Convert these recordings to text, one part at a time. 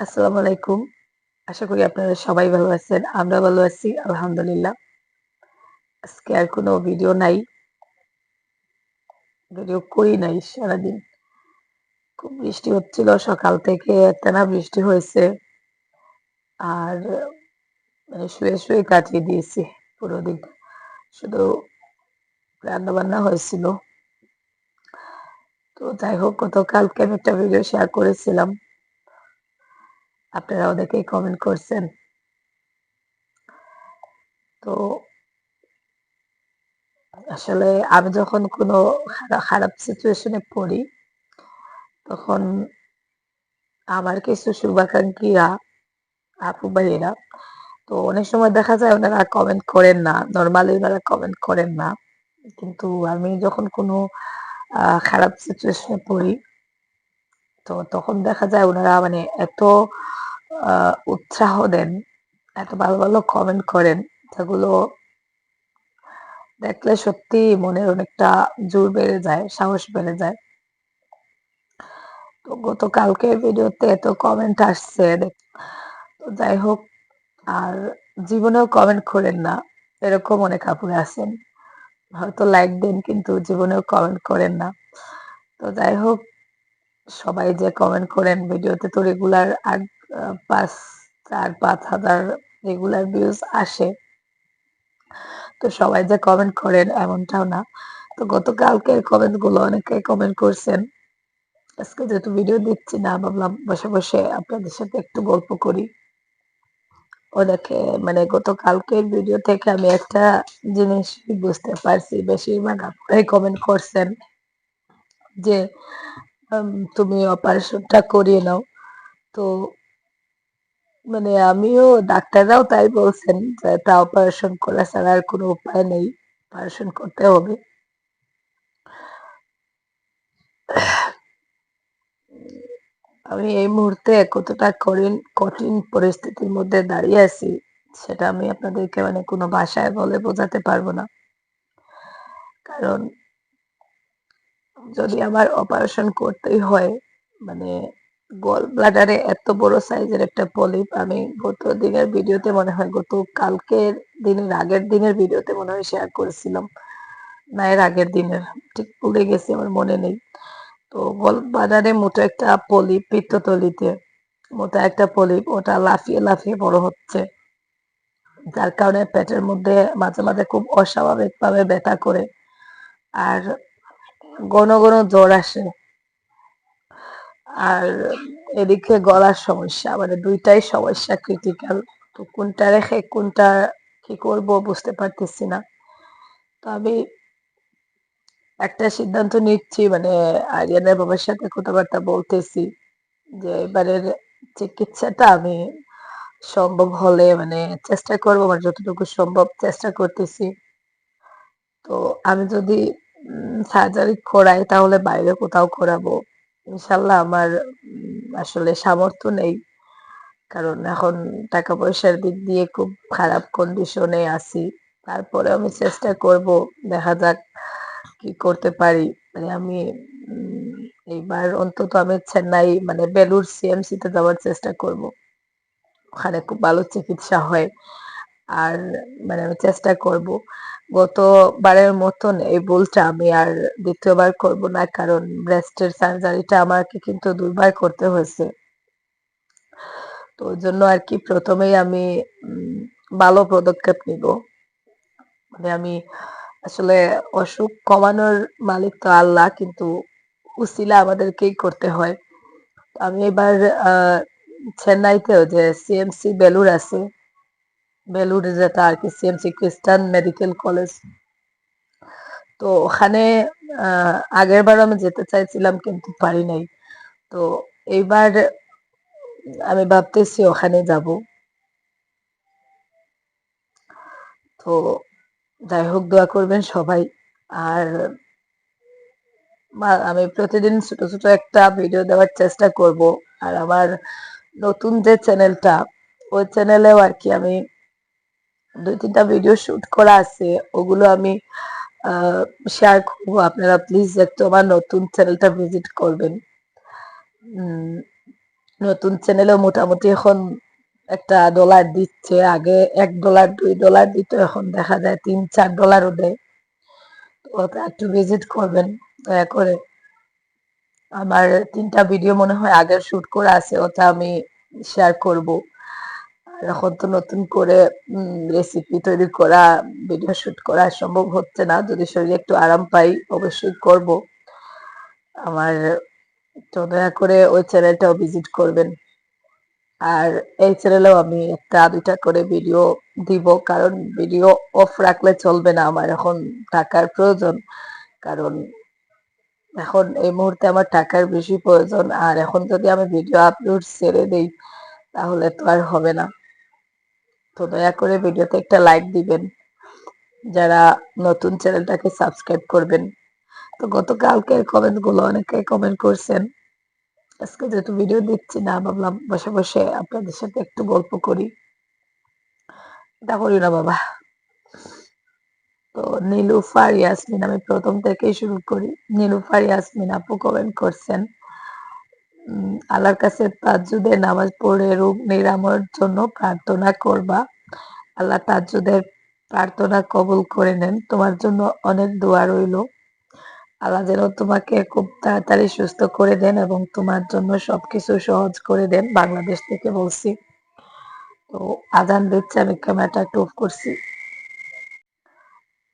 আসসালামু আলাইকুম। আশা করি আপনারা সবাই ভালো আছেন। আমরা ভালো আছি আলহামদুলিল্লাহ। আজকে আর কোনো ভিডিও নাই। ভিডিও করি নাই সারাদিন। খুব বৃষ্টি হচ্ছিল সকাল থেকে টানা বৃষ্টি হয়েছে। আর মানে শুয়ে, শুয়ে কাটিয়ে দিয়েছি পুরো দিন। শুধু রান্না-বান্না হয়েছিল। তো যাই হোক গতকালকে আমি একটা ভিডিও শেয়ার করেছিলাম। আপনারা অনেকেই কমেন্ট করছেন। তো আসলে আমি যখন কোনো খারাপ সিচুয়েশনে পড়ি তখন আমার কিছু শুভাকাঙ্ক্ষীরা, আপু ভাইয়েরা তো অনেক সময় দেখা যায় ওনারা কমেন্ট করেন না। নরমালি ওনারা কমেন্ট করেন না। কিন্তু আমি যখন কোনো খারাপ সিচুয়েশনে পড়ি তো তখন দেখা যায় উনারা মানে এত উৎসাহ দেন, এত ভালো, ভালো কমেন্ট করেন যেগুলো দেখলে সত্যিই মনের অনেকটা জোর বেড়ে যায়, সাহস বেড়ে যায়। তো গতকালকের ভিডিওতে এত কমেন্ট আসছে তো যাই হোক আর জীবনেও কমেন্ট করেন না। এরকম অনেক আপুরা আছেন। হয়তো লাইক দেন কিন্তু জীবনেও কমেন্ট করেন না। তো যাই হোক সবাই যে কমেন্ট করেন ভিডিওতে তো রেগুলার আট আ ৫ ৪-৫ হাজার রেগুলার ভিউজ আসে। তো সবাই যে কমেন্ট করেন এমনটাও না। তো গতকালকের কমেন্টগুলো অনেকে কমেন্ট করছেন। আজকে যেহেতু ভিডিও দিচ্ছি না ভাবলাম বসে, বসে আপনাদের সাথে একটু গল্প করি। অনেকে মানে গতকালকের ভিডিও থেকে আমি একটা জিনিস বুঝতে পারছি বেশিরভাগ আপুরাই কমেন্ট করছেন যে তুমি অপারেশনটা করিয়ে নাও। তো মানে আমিও ডাক্তাররাও তাই বলছেন যে এটা অপারেশন করা ছাড়া আর কোনো উপায় নেই। অপারেশন করতে হবে। আমি এই মুহূর্তে কতটা কঠিন কঠিন পরিস্থিতির মধ্যে দাঁড়িয়ে আছি, সেটা আমি আপনাদেরকে মানে কোনো ভাষায় বলে বোঝাতে পারব না। কারণ যদি আমার অপারেশন করতেই হয় মানে গল ব্লাডারে এত বড় সাইজের একটা পলিপ আমি গত দিনের ভিডিওতে মনে হয় গত কালকের দিনের আগের দিনের ভিডিওতে মনে হয় শেয়ার করেছিলাম। না এর আগের দিনের ঠিক ভুলে গেছি আমার মনে নেই। তো গল ব্লাডারে মোটা একটা পলিপ পিত্তথলিতে মোটা একটা পলিপ ওটা লাফিয়ে, লাফিয়ে বড় হচ্ছে। যার কারণে পেটের মধ্যে মাঝে, মাঝে খুব অস্বাভাবিকভাবে ব্যথা করে। আর ঘন, ঘন জ্বর আসে। আর এদিকে গলার সমস্যা মানে ২ টাই সমস্যা ক্রিটিক্যাল। তো কোনটা রেখে কোনটা কি করব বুঝতে পারতেছি না। তো আমি একটা সিদ্ধান্ত নিচ্ছি মানে আরিয়ানের বাবার সাথে কথাবার্তা বলতেছি। যে এবারের চিকিৎসাটা আমি সম্ভব হলে মানে চেষ্টা করব আমার যতটুকু সম্ভব চেষ্টা করতেছি। তো আমি যদি সার্জারি করাই, তাহলে বাইরে কোথাও করাবো। ইনশাল্লাহ আমার আসলে সামর্থ্য নেই। কারণ এখন টাকা-পয়সার দিক দিয়ে খুব খারাপ কন্ডিশনে আছি। তারপরেও আমি চেষ্টা করব। দেখা যাক কি করতে পারি। মানে আমি এইবার অন্তত আমি চেন্নাই মানে বেলুর সিএমসি তে যাওয়ার চেষ্টা করব। ওখানে খুব ভালো চিকিৎসা হয়। আর মানে আমি চেষ্টা করব। গতবারের মতন এই ভুলটা আমি আর ২য় বার করব না। কারণ ব্রেস্টের সার্জারিটা আমাকে কিন্তু ২ বার করতে হয়েছে। তো ওই জন্য আর কি প্রথমেই আমি ভালো পদক্ষেপ নিব। মানে আমি আসলে অসুখ কমানোর মালিক তো আল্লাহ, কিন্তু উসিলা আমাদেরকেই করতে হয়। আমি এবার চেন্নাইতেও যে সিএমসি বেলুর আছে। বেলুড়ে যেটা আরকি সিএমসি খ্রিস্টান মেডিকেল কলেজ। তো ওখানে আ আগেরবারও আমি যেতে চাইছিলাম কিন্তু পারি নাই। তো এইবার আমি ভাবতেছি ওখানে যাব। তো যাই হোক দোয়া করবেন সবাই। আর আমি প্রতিদিন ছোট, ছোট একটা ভিডিও দেওয়ার চেষ্টা করব। আর আমার নতুন যে চ্যানেলটা ওই চ্যানেলেও আর কি আমি ২-৩ টা ভিডিও শুট করা আছে। ওগুলো আমি শেয়ার করব। আপনারা প্লিজ একটু আমার নতুন চ্যানেলটা ভিজিট করবেন। নতুন চ্যানেলেও মোটামুটি এখন একটা ডলার দিচ্ছে আগে এক ডলার দুই ডলার দিত, এখন দেখা যায় তিন, চার ডলারও দেয় তো ওটা একটু ভিজিট করবেন, দয়া করে আমার তিনটা ভিডিও মনে হয় আগের শুট করা আছে, ওটা আমি শেয়ার করব এখন তো নতুন করে রেসিপি তৈরি করা ভিডিও শুট করা সম্ভব হচ্ছে না। যদি শরীরে একটু আরাম পাই, অবশ্যই করব। আমার তো দয়া করে ওই চ্যানেলটাও ভিজিট করবেন। আর এই চ্যানেলেও আমি একটা, দুইটা করে ভিডিও দিব। কারণ ভিডিও অফ রাখলে চলবে না আমার এখন টাকার প্রয়োজন। কারণ এখন এই মুহূর্তে আমার টাকার বেশি প্রয়োজন। আর এখন যদি আমি ভিডিও আপলোড ছেড়ে দেই, তাহলে তো আর হবে না। তো দয়া করে ভিডিওতে একটা লাইক দিবেন। যারা নতুন চ্যানেলটাকে সাবস্ক্রাইব করবেন। তো গতকালকের কমেন্টগুলো অনেকে কমেন্ট করছেন। আজকে যেহেতু ভিডিও দিচ্ছি না, ভাবলাম বসে বসে আপনাদের সাথে একটু গল্প করি। এটা করি না বাবা। তো নীলুফার ইয়াসমিন, আমি প্রথম থেকেই শুরু করি। নীলুফার ইয়াসমিন আপু কমেন্ট করছেন। আল্লাহর কাছে তাজ্জুদের নামাজ পড়ে রোগ নিরাময়ের জন্য প্রার্থনা করবা। আল্লাহ তাজ্জুদের প্রার্থনা কবুল করে নেন। তোমার জন্য অনেক দোয়া রইল। আল্লাহ যেন তোমাকে খুব তাড়াতাড়ি সুস্থ করে দেন এবং তোমার জন্য সবকিছু সহজ করে দেন। বাংলাদেশ থেকে বলছি। তো আজান দিচ্ছে, আমি ক্যামেরাটা অফ করছি।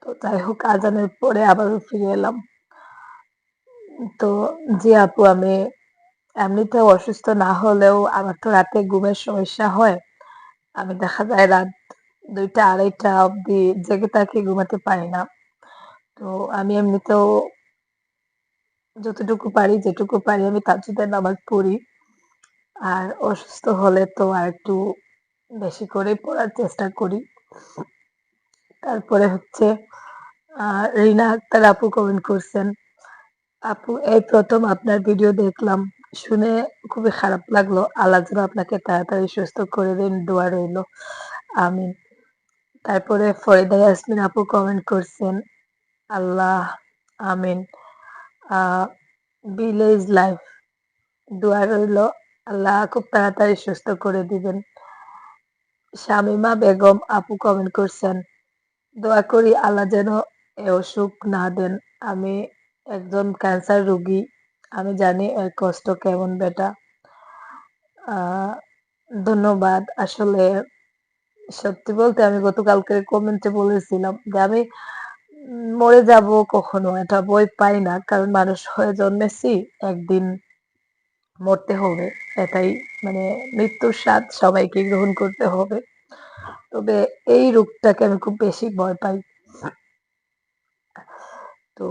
তো যাই হোক, আজানের পরে আবারও ফিরে এলাম। তো জি আপু, আমি এমনিতে অসুস্থ না হলেও আমার তো রাতে ঘুমের সমস্যা হয়। আমি দেখা যায় রাত দুইটা, আড়াইটা অব্দি জেগে থাকি, ঘুমাতে পারি না। তো আমি এমনিতেও যতটুকু পারি, যেটুকু পারি, আমি তাজ্জুদের নামাজ পড়ি। আর অসুস্থ হলে তো আর একটু বেশি করে পড়ার চেষ্টা করি। তারপরে হচ্ছে রিনা আক্তার আপু কমেন্ট করছেন, আপু, এই প্রথম আপনার ভিডিও দেখলাম। শুনে খুবই খারাপ লাগল। আল্লাহ যেন আপনাকে তাড়াতাড়ি সুস্থ করে দেন, দোয়া রইল। আমিন। তারপরে ফরিদা ইয়াসমিন আপু কমেন্ট করছেন, আল্লাহ, আমিন। ভিলেজ লাইফ দোয়া রইল। আল্লাহ খুব তাড়াতাড়ি সুস্থ করে দিবেন। শামিমা বেগম আপু কমেন্ট করছেন, দোয়া করি আল্লাহ যেন এ অসুখ না দেন। আমি একজন ক্যান্সার রোগী। আমি জানি এর কষ্ট কেমন বেটা। ধন্যবাদ। আসলে সত্যি বলতে আমি গতকালকে কমেন্টে বলেছিলাম যে আমি মরে যাব কখনো, এটা বই পাই না, কারণ মানুষ হয়ে জন্মেছি, একদিন মরতে হবে, এটাই মানে মৃত্যুর স্বাদ সবাইকে গ্রহণ করতে হবে। তবে এই রোগটাকে আমি খুব বেশি ভয় পাই। তো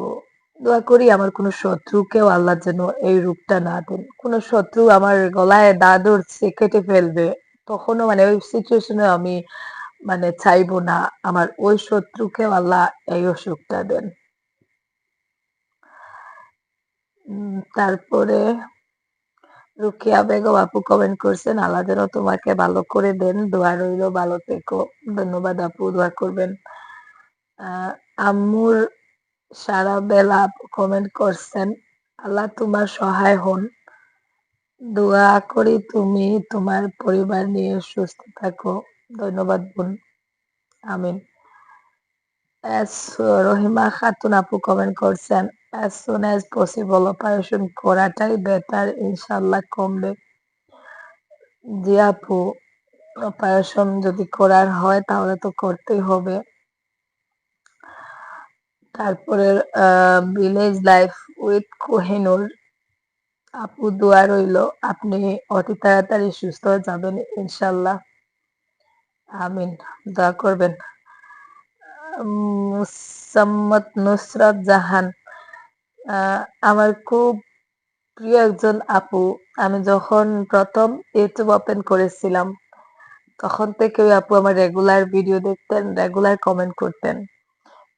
দোয়া করি আমার কোনো শত্রুকেও আল্লাহ যেন এই রূপটা না দেন। কোনো শত্রু আমার গলায় দাদর কেটে ফেলবে, তখনও মানে ওই সিচুয়েশনে আমি মানে চাইব না, আমার ওই শত্রুকেও আল্লাহ এই অসুখটা দেন। তারপরে রুকিয়া বেগম আপু কমেন্ট করছেন, আল্লাহ যেন তোমাকে ভালো করে দেন, দোয়া রইল, ভালো থেকো। ধন্যবাদ আপু, দোয়া করবেন। আহ, আম্মুর সারা বেলা কমেন্ট করছেন, আল্লাহ তোমার সহায় হন। দোয়া করি তুমি তোমার পরিবার নিয়ে সুস্থ থাকো। ধন্যবাদ বোন। আমিন। এস রহিমা খাতুন আপু কমেন্ট করছেন as soon as possible operation করাটাই বেটার ইনশাল্লাহ কমবে। জি আপু অপারেশন যদি করার হয় তাহলে তো করতেই হবে। তারপরে ভিলেজ লাইফ উইথ কোহিনুর আপু দোয়া রইল। আপনি অতি তাড়াতাড়ি সুস্থ হয়ে যাবেন, ইনশাল্লাহ। আমিন, দোয়া করবেন। মুসাম্মদ নুসরাত জাহান আমার খুব প্রিয় একজন আপু। আমি যখন প্রথম ইউটিউব ওপেন করেছিলাম, তখন থেকে আপু আমার রেগুলার ভিডিও দেখতেন রেগুলার কমেন্ট করতেন।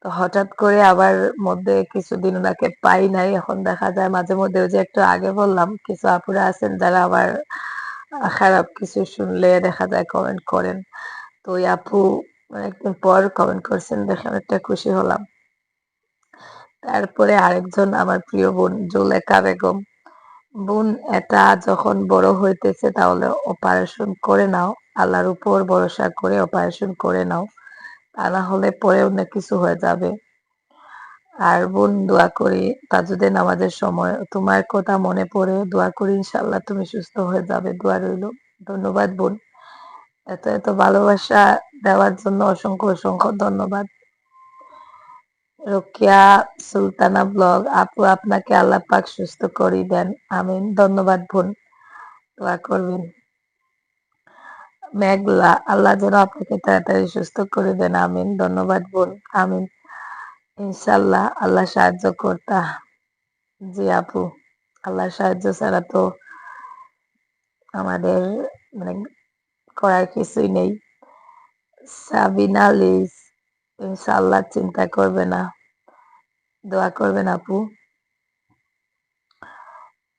তো হঠাৎ করে আবার মধ্যে কিছুদিন ওনাকে পাই নাই। এখন দেখা যায় মাঝে মধ্যে ওই যে একটু আগে বললাম, কিছু আপুরা আছেন যারা আবার খারাপ কিছু শুনলে দেখা যায় কমেন্ট করেন। তো ওই আপু অনেকদিন পর কমেন্ট করছেন, দেখে অনেকটা খুশি হলাম। তারপরে আরেকজন আমার প্রিয় বোন, জুলেখা বেগম। বোন, এটা যখন বড় হইতেছে তাহলে অপারেশন করে নাও। আল্লাহর উপর ভরসা করে অপারেশন করে নাও। তা না হলে পরে অনেক কিছু হয়ে যাবে। আর বোন দোয়া করি, তাজুদের নামাজের সময় তোমার কথা মনে পড়ে, দোয়া করি ইনশাল্লাহ তুমি সুস্থ হয়ে যাবে, দোয়া রইল। ধন্যবাদ বোন। এত এত ভালোবাসা দেওয়ার জন্য অসংখ্য অসংখ্য ধন্যবাদ। রোকিয়া সুলতানা ব্লগ, আপু আপনাকে আল্লাহ পাক সুস্থ করি দেন আমিন। ধন্যবাদ বোন। দোয়া করবেন। মেঘলা, আল্লাহ যেন আপনাকে তাড়াতাড়ি সুস্থ করে দেন। আমিন, ধন্যবাদ বোন। আমিন। ইনশাল্লাহ আল্লাহ সাহায্য করতা। জি আপু, আল্লাহ সাহায্য ছাড়া তো আমাদের মানে করার কিছুই নেই। সাবিনা ইনশাল্লাহ চিন্তা করবে না। দোয়া করবেন আপু।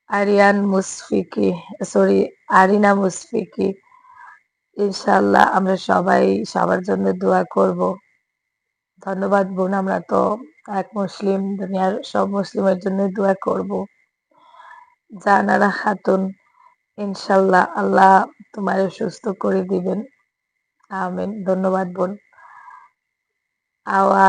আরিয়ান মুসফিকি সরি, আরিনা মুসফিকি ইনশাল্লাহ আমরা সবাই সবার জন্য দোয়া করব। ধন্যবাদ বোন, আমরা তো এক মুসলিম, দুনিয়ার সব মুসলিমের জন্য দোয়া করব। জানারা খাতুন ইনশাল্লাহ আল্লাহ তোমার সুস্থ করে দিবেন। আমিন, ধন্যবাদ বোন। আওয়া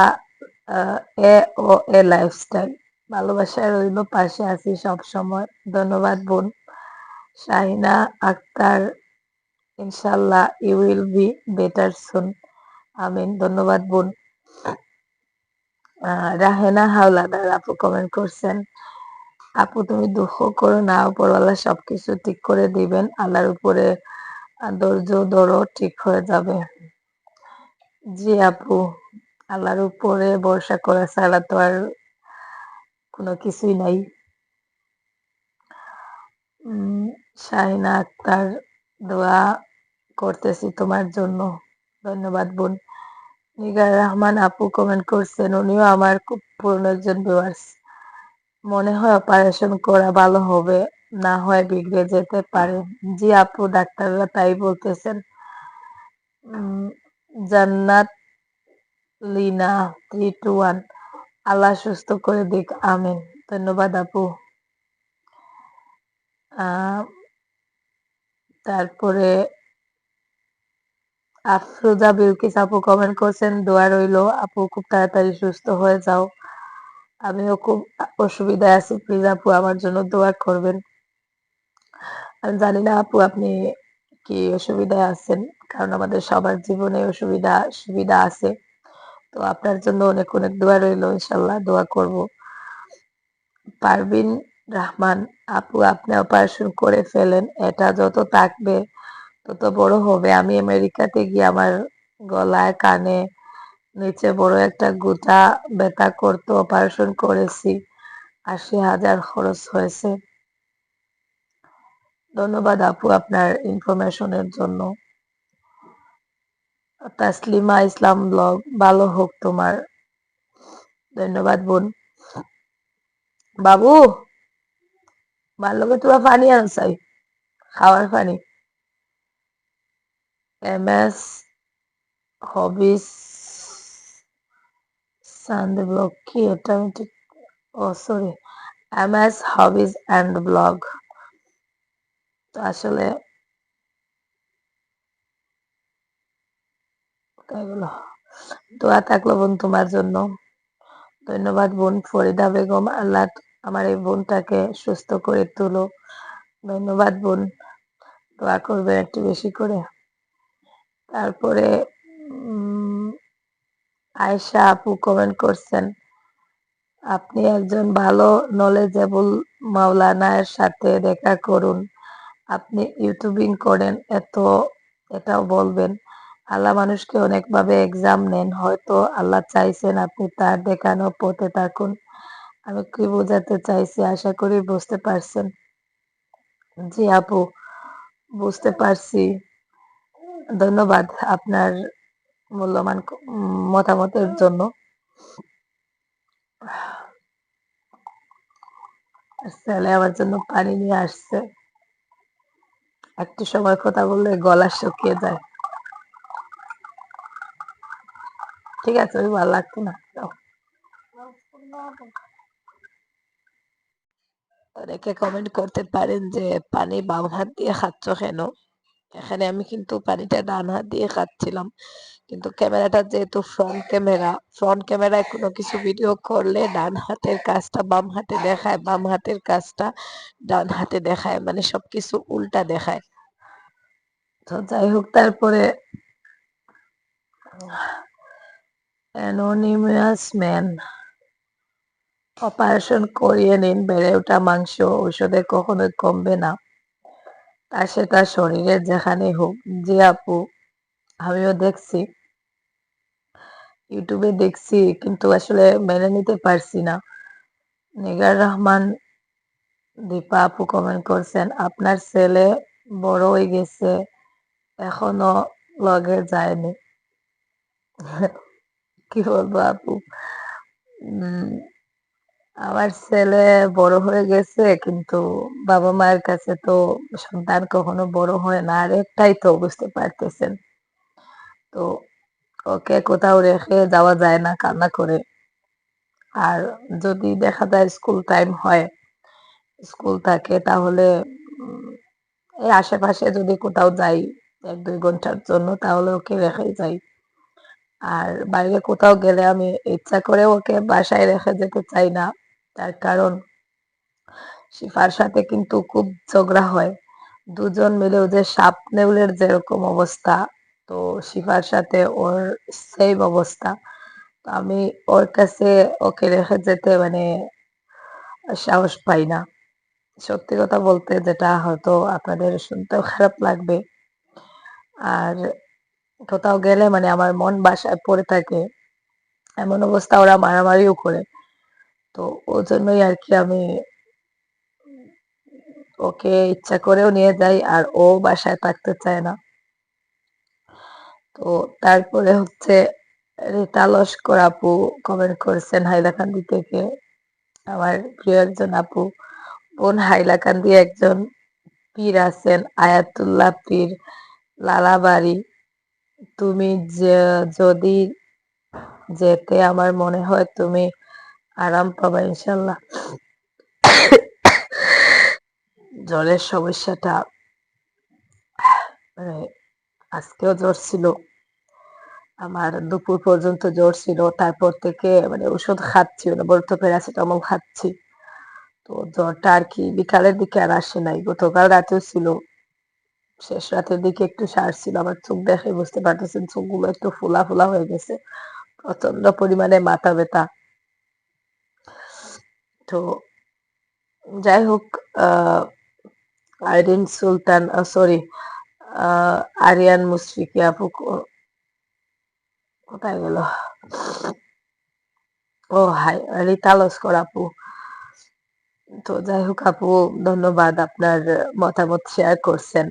এ ও এ লাইফস্টাইল ভালোবাসায় রইল, পাশে আছি সব সময় ধন্যবাদ বোন। শাহিনা আক্তার ইনশাল্লাহ you will be better soon আমিন, ধন্যবাদ বোন। রাহেনা হাওলাদার, আপু কমেন্ট করছেন, আপু তুমি দুঃখ করো না, উপরওয়ালা সবকিছু ঠিক করে দিবেন, আল্লাহর উপরে ধৈর্য ধরো ঠিক হয়ে যাবে। জি আপু, আল্লাহর উপরে ভরসা করা ছাড়া তো আর কোনো কিছুই নাই। শাহিনা আক্তার, দোয়া করতেছি তোমার জন্য। ধন্যবাদ বোন। নিগার রহমান আপু কমেন্ট করছেন, উনিও আমার খুব পুরনো একজন ভিউয়ার্স মনে হয় অপারেশন করা ভালো হবে, না হয় বিগড়ে যেতে পারে। জি আপু, ডাক্তাররা তাই বলতেছেন। Jannat Lina three two one আল্লাহ সুস্থ করে দিক, আমিন। ধন্যবাদ আপু। তারপরে আফরোজা বিলকিস আপু কমেন্ট করছেন, দোয়া রইল। আপু খুব তাড়াতাড়ি সুস্থ হয়ে যাও। আমিও খুব অসুবিধায় আছি প্লিজ আপু আমার জন্য দোয়া করবেন। আমি জানি না আপু আপনি কি অসুবিধায় আছেন, কারণ আমাদের সবার জীবনে অসুবিধা, সুবিধা আছে। তো আপনার জন্য অনেক অনেক দোয়া রইল ইনশাল্লাহ দোয়া করব। পারবিন রহমান, আপু আপনি অপারেশন করে ফেলেন, এটা যত থাকবে। তত বড় হবে। আমি আমেরিকাতে গিয়ে আমার গলায়, কানে, নিচে বড় একটা গোটা ব্যথা করতে অপারেশন করেছি। আশি হাজার খরচ হয়েছে। ধন্যবাদ আপু আপনার ইনফরমেশনের জন্য। তাসলিমা ইসলাম ব্লগ ভালো হোক তোমার। ধন্যবাদ বোন। বাবু, ভালো তোরা পানি আনসাই। খাওয়ার পানি। M S hobbies Sunday blog কি এটা আমি ঠিক, ও sorry M S hobbies and blog. তো আসলে দোয়া থাকল বোন তোমার জন্য। ধন্যবাদ বোন, ফরিদা বেগম, আল্লাহ আমার এই বোনটাকে সুস্থ করে তুলো ধন্যবাদ বোন, দোয়া করবে একটু বেশি করে। তারপরে আয়সা আপু কমেন্ট করছেন, আপনি একজন ভালো নলেজেবল মাওলানার সাথে দেখা করুন। আপনি ইউটিউবিং করেন, এত, এটাও বলবেন। আল্লাহ মানুষকে অনেকভাবে এক্সাম নেন, হয়তো আল্লাহ চাইছেন আপনি তার দেখানো পথে থাকুন। আমি কি বোঝাতে চাইছি, আশা করি বুঝতে পারছেন। জি আপু, বুঝতে পারছি। ধন্যবাদ আপনার মূল্যবান মতামতের জন্য। ছেলে আমার জন্য পানি নিয়ে আসছে। একটু সময় কথা বললে গলা শুকিয়ে যায়। ঠিক আছে, ওই ভালো লাগতো না। অনেকে কমেন্ট করতে পারেন যে, পানি বাম হাত দিয়ে খাচ্ছ কেন? এখানে আমি কিন্তু পানিটা ডান হাত দিয়ে খাচ্ছিলাম। কিন্তু ক্যামেরাটা যেহেতু ফ্রন্ট ক্যামেরা ফ্রন্ট ক্যামেরায় কোনো কিছু ভিডিও করলে ডান হাতের কাজটা, বাম হাতে দেখায়, বাম হাতের কাজটা ডান হাতে দেখায় মানে সবকিছু উল্টা দেখায়। তো যাই হোক, তারপরে অ্যানোনিমাস ম্যান অপারেশন করিয়ে নিন, বেড়ে ওঠা মাংস ঔষধে কখনোই কমবে না। তা সে তার শরীরের যেখানে হোক জি আপু, আমিও দেখছি, ইউটিউবে দেখছি, কিন্তু আসলে মেনে নিতে পারছি না। নিগার রহমান, দীপা আপু কমেন্ট করছেন, আপনার ছেলে বড় হয়ে গেছে, এখনও লগে যায়নি। কি বলব আপু? আমার ছেলে বড় হয়ে গেছে, কিন্তু বাবা মায়ের কাছে তো সন্তান কখনো বড় হয় না, আর একটাই তো, বুঝতে পারতেছেন। তো ওকে কোথাও রেখে যাওয়া যায় না কান্না করে। আর যদি দেখা যায় স্কুল টাইম হয়, স্কুল থাকে তাহলে এই আশেপাশে যদি কোথাও যাই এক দুই ঘণ্টার জন্য, তাহলে ওকে রেখে যাই। আর বাইরে কোথাও গেলে আমি ইচ্ছা করে ওকে বাসায় রেখে যেতে চাই না। তার কারণ শিফার সাথে কিন্তু খুব ঝগড়া হয়। দুজন মিলে ওদের সাপ নেউলের যেরকম অবস্থা, তো শিফার সাথে ওর সেম অবস্থা। তো আমি ওর কাছে ওকে রেখে যেতে মানে সাহস পাই না। সত্যি কথা বলতে যেটা হয়তো আপনাদের শুনতেও খারাপ লাগবে। আর কোথাও গেলে মানে আমার মন বাসায় পড়ে থাকে, এমন অবস্থা ওরা মারামারিও করে। তো ওই জন্যই আর কি আমি ওকে ইচ্ছা করেও নিয়ে যাই আর ও বাসায় থাকতে চায় না। তো তারপরে হচ্ছে রীতা লস্কর আপু কমেন্ট করেছেন হাইলাকান্দি থেকে। আমার প্রিয় একজন আপু। বোন হাইলাকান্দি একজন পীর আছেন, আয়াতুল্লাহ পীর, লালাবাড়ি। তুমি যদি যেতে আমার মনে হয় তুমি আরাম পাবা, ইনশাল্লাহ। জ্বরের সমস্যাটা মানে আজকেও জ্বর ছিল। আমার দুপুর পর্যন্ত জ্বর ছিল, তারপর থেকে মানে ওষুধ খাচ্ছি বলতো প্যারাসিটামল খাচ্ছি। তো জ্বরটা আর কি বিকালের দিকে আর আসে নাই, গতকাল রাতেও ছিল। শেষ রাতের দিকে একটু সারছিল আমার চোখ দেখে বুঝতে পারতেছেন, চোখগুলো একটু ফোলা ফোলা হয়ে গেছে। প্রচণ্ড পরিমাণে মাথা ব্যথা। তো যাই হোক আইরিন সুলতান সরি আরিয়ান মুশফিকি আপু কোথায় গেল? ও, হাই, রিতা লস্কর আপু। তো যাই হোক আপু, ধন্যবাদ আপনার মতামত শেয়ার করছেন।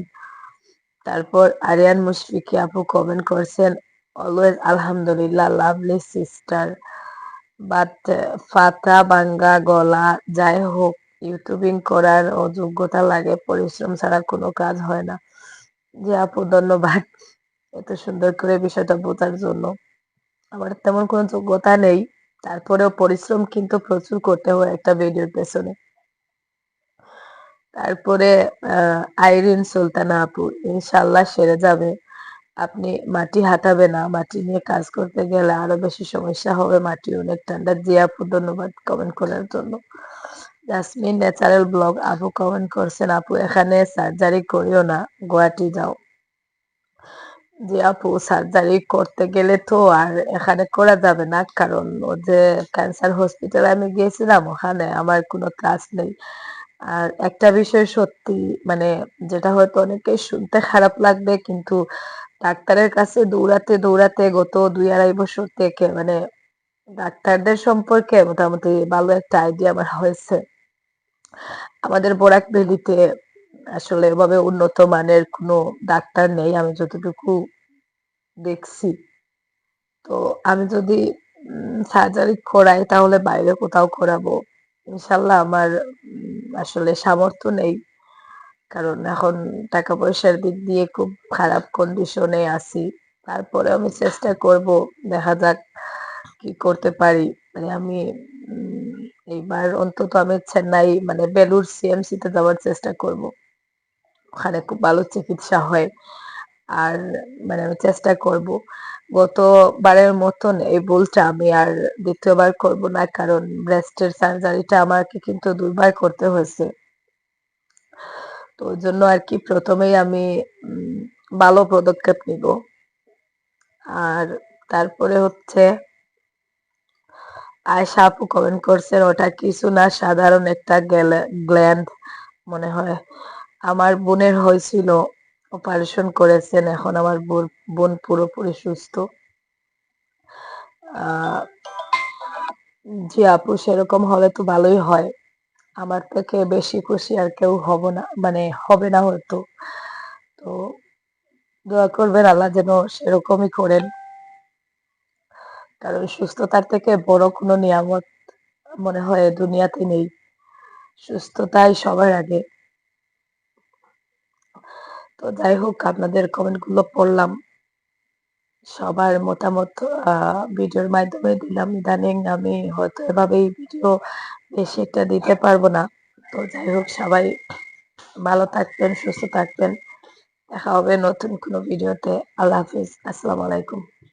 তারপর আরিয়ান মুশফিকি আপু কমেন্ট করছেন অলওয়েজ আলহামদুলিল্লাহ লাভলি সিস্টার বাট ফাতা বাঙ্গা, গলা, যাই হোক ইউটিউবিং করার অযোগ্যতা লাগে, পরিশ্রম ছাড়া কোনো কাজ হয় না। যে আপু, ধন্যবাদ এত সুন্দর করে বিষয়টা বোঝার জন্য। আমার তেমন কোনো যোগ্যতা নেই, তারপরেও পরিশ্রম কিন্তু প্রচুর করতে হয় একটা ভিডিওর পেছনে। তারপরে আইরিন সুলতানা আপু, ইনশাল্লাহ সেরে যাবে। আপনি মাটি হাঁটাবে না, মাটি নিয়ে কাজ করতে গেলে আরও বেশি সমস্যা হবে মাটি অনেক ঠান্ডা। জি আপু, ধন্যবাদ কমেন্ট করার জন্য। জাসমিন ন্যাচারাল ব্লগ আপু কমেন্ট করছেন, আপু এখানে সার্জারি করিও না, গুয়াহাটি যাও। যে আপু সার্জারি করতে গেলে তো আর এখানে করা যাবে না, কারণ ও যে ক্যান্সার হসপিটালে আমি গিয়েছিলাম, ওখানে আমার কোনো কাজ নেই। আর একটা বিষয় সত্যি মানে যেটা হয়তো অনেকে শুনতে খারাপ লাগবে, কিন্তু ডাক্তারের কাছে দৌড়াতে দৌড়াতে গত দুই আড়াই বছর থেকে মানে ডাক্তারদের সম্পর্কে মোটামুটি ভালো একটা আইডিয়া আমার হয়েছে। আমাদের বোরাক ভ্যালিতে আসলে এভাবে উন্নত মানের কোনো ডাক্তার নেই, আমি যতটুকু দেখছি। তো আমি যদি সার্জারি করাই তাহলে বাইরে কোথাও করাবো। ইনশাল্লাহ আমার আসলে সামর্থ্য নেই। কারণ এখন টাকা পয়সার দিক দিয়ে খুব খারাপ কন্ডিশনে আছি। তারপরে আমি চেষ্টা করব, দেখা যাক কি করতে পারি। মানে আমি এইবার অন্তত আমি চেন্নাই মানে বেলুর সিএমসিতে যাওয়ার চেষ্টা করব। ওখানে খুব ভালো চিকিৎসা হয়। আর মানে আমি চেষ্টা করব। গতবারের মতন এই ভুলটা আমি আর দ্বিতীয়বার করব না, কারণ ব্রেস্টের সার্জারিটা আমাকে কিন্তু দুইবার করতে হয়েছে। তো ওই জন্য আর কি প্রথমেই আমি ভালো পদক্ষেপ নিব। আর তারপরে হচ্ছে আয়সা আপু কমেন্ট করছেন ওটা কিছু না, সাধারণ একটা গ্ল্যান্ড মনে হয়, আমার বোনের হয়েছিল অপারেশন করেছেন, এখন আমার বোন- পুরোপুরি সুস্থ। জি আপু, সেরকম হলে তো ভালোই হয়। আমার থেকে বেশি খুশি আর কেউ হব না মানে হবে না হয়তো। তো দোয়া করবেন আল্লাহ যেন সেরকমই করেন। কারণ সুস্থতার থেকে বড় কোনো নিয়ামত মনে হয় দুনিয়াতে নেই। সুস্থতাই সবার আগে। তো যাই হোক, আপনাদের কমেন্টগুলো পড়লাম। সবার মতামত ভিডিওর মাধ্যমে দিলাম। ইদানিং আমি হয়তো এভাবেই ভিডিও বেশি একটা দিতে পারব না। তো যাই হোক, সবাই ভালো থাকবেন, সুস্থ থাকবেন। দেখা হবে নতুন কোনো ভিডিওতে। আল্লাহ হাফিজ। আসসালামু আলাইকুম।